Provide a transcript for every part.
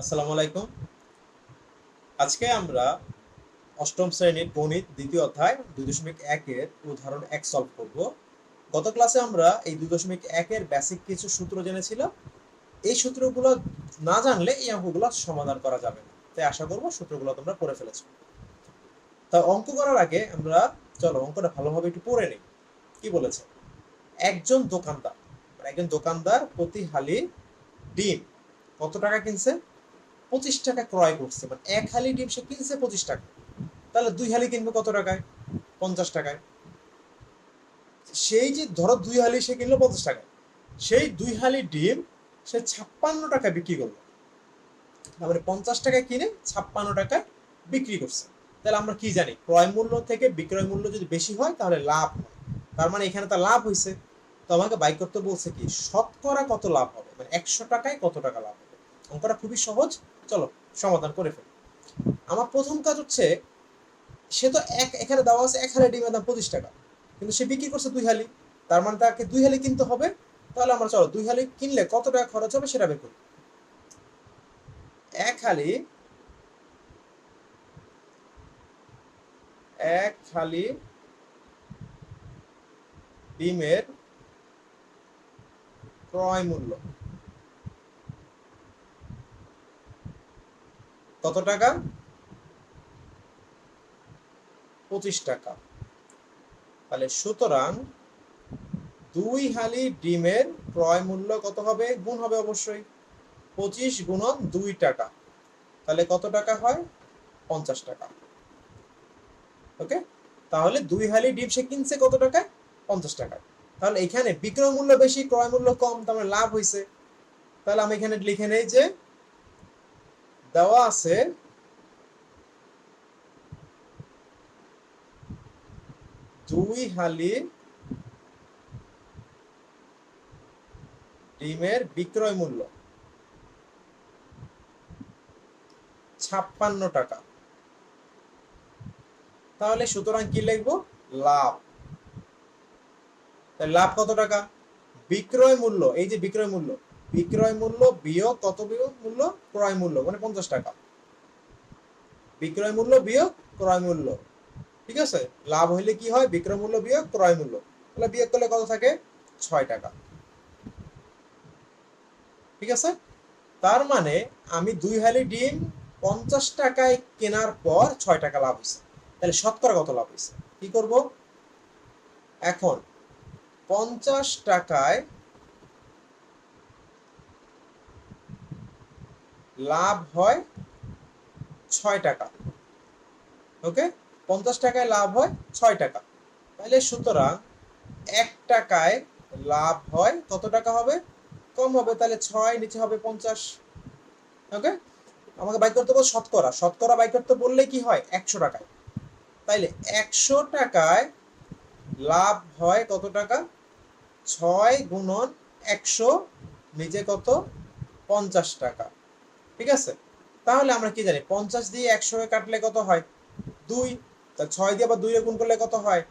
আসসালামু আলাইকুম। আজকে আমরা অষ্টম শ্রেণির গণিত দ্বিতীয় অধ্যায় দুই দশমিক একের উদাহরণ এক সলভ করব। গত ক্লাসে আমরা এই দুই দশমিক একের বেসিক কিছু সূত্র জেনেছিলাম। এই সূত্রগুলো না জানলে এই অঙ্কগুলো সমাধান করা যাবে না। তাই আশা করব সূত্রগুলো তোমরা পড়ে ফেলেছো। তা অঙ্ক করার আগে আমরা, চলো অঙ্কটা ভালোভাবে একটু পড়ে নিই। কি বলেছে? একজন দোকানদার একজন দোকানদার প্রতি হালি ডিম কত টাকা কিনছে? পঁচিশ টাকা ক্রয় করছে। মানে এক হালি ডিম সে কিনছে পঁচিশ টাকা। তাহলে দুই হালি কিনবে কত টাকায়? পঞ্চাশ টাকায়। সেই যে ধরো দুই হালি সে কিনলো পঞ্চাশ টাকায়। সেই দুই হালি ডিম সে ছাপ্পান্ন টাকা বিক্রি করল। তার মানে পঞ্চাশ টাকায় কিনে ছাপ্পান্ন টাকায় বিক্রি করছে। তাহলে আমরা কি জানি? ক্রয় মূল্য থেকে বিক্রয় মূল্য যদি বেশি হয়, তাহলে লাভ হয়। তার মানে এখানে তার লাভ হয়েছে তো আমাকে বাইক করতে বলছে কি, শতকরা কত লাভ হবে? মানে একশো টাকায় কত টাকা লাভ হবে? অঙ্কটা খুবই সহজ। চলো, সমাধান করে ফেলি। আমার প্রথম কাজ হচ্ছে, সে তো এক, এখানে দেওয়া আছে এক হালি ডিমের দাম পঁচিশ টাকা। কিন্তু সে বিক্রি করছে দুই হালি। তার মানে তাকে দুই হালি কিনতে হবে। তাহলে আমরা চলো, দুই হালি কিনলে কত টাকা খরচ হবে সেটা বের করি। এক হালি এক হালি ডিমের ক্রয় মূল্য। কত টাকা? পঁচিশ টাকা। তাহলে সুতরাং দুই হালি ডিমের ক্রয় মূল্য কত হবে? গুণ হবে অবশ্যই। পঁচিশ গুণন দুই টাকা। তাহলে কত টাকা হয়? পঞ্চাশ টাকা। ওকে? তাহলে দুই হালি ডিম সে কিনছে কত টাকায়? পঞ্চাশ টাকায়। তাহলে এখানে বিক্রয় মূল্য বেশি, ক্রয় মূল্য কম, তার মানে লাভ হয়েছে তাহলে আমি এখানে লিখে নেই যে দেওয়া আছে। দুই হালি ডিমের বিক্রয় মূল্য। ছাপ্পান্ন টাকা। তাহলে সুতরাং কি লিখব? লাভ। লাভ কত টাকা? বিক্রয় মূল্য। এই যে বিক্রয় মূল্য। বিক্রয় মূল্য, বিয়োগ কত বিয়োগ মূল্য, ক্রয় মূল্য মানে পঞ্চাশ টাকা। বিক্রয় মূল্য, বিয়োগ ক্রয় মূল্য। ঠিক আছে? লাভ হইলে কি হয়? বিক্রয় মূল্য, বিয়োগ ক্রয় মূল্য। তাহলে বিয়োগ করলে কত থাকে? ছয় টাকা। ঠিক আছে? তার মানে আমি দুই হালি ডিম পঞ্চাশ টাকায় কেনার পর ছয় টাকা লাভ হয়েছে তাহলে শতকরা কত লাভ হয়েছে কি করব? এখন পঞ্চাশ টাকায় লাভ হয় ছয় টাকা। ওকে পঞ্চাশ টাকায় লাভ হয় ছয় টাকা। তাহলে সুতরাং এক টাকায় লাভ হয় কত টাকা হবে? কম হবে, তাহলে ছয়, নিচে হবে পঞ্চাশ। ওকে আমাকে বাই করতে বল শতকরা। শতকরা বাই করতে বললে কি হয়? একশো টাকায়। তাইলে একশো টাকায় লাভ হয় কত টাকা? ছয় গুণন একশো নিচে কত? পঞ্চাশ টাকা। ঠিক আছে? তাহলে আমরা কি জানি? পঞ্চাশ দিয়ে একশো কাটলে কত হয়? দুই। তা ছয় দিয়ে আবার দুই গুণ করলে কত হয়?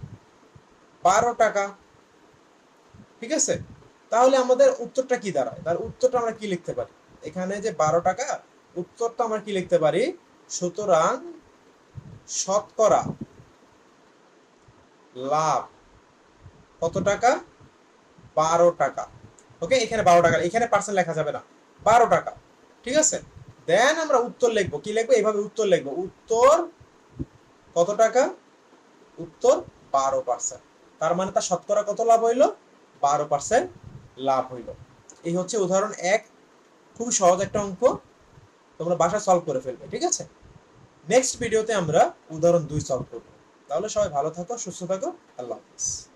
বারো টাকা। ঠিক আছে? তাহলে আমাদের উত্তরটা কি দাঁড়ায়? তার উত্তরটা আমরা কি লিখতে পারি? এখানে যে বারো টাকা, উত্তরটা আমরা কি লিখতে পারি? সুতরাং শতকরা লাভ কত টাকা? বারো টাকা। ওকে? এখানে বারো টাকা। এখানে পার্সেন্ট লেখা যাবে না। বারো টাকা। ঠিক আছে? দেন আমরা উত্তর লিখব। কি লিখব? এইভাবে উত্তর লিখব। উত্তর কত টাকা? উত্তর বারো পার্সেন্ট তার মানে তার শতকরা কত লাভ হইল? বারো পার্সেন্ট লাভ হইল। এই হচ্ছে উদাহরণ এক। খুব সহজ একটা অঙ্ক। তোমরা বাসায় সলভ করে ফেলবে, ঠিক আছে? নেক্সট ভিডিওতে আমরা উদাহরণ দুই সলভ করব। তাহলে সবাই ভালো থাকো, সুস্থ থাকো। আল্লাহ হাফিজ।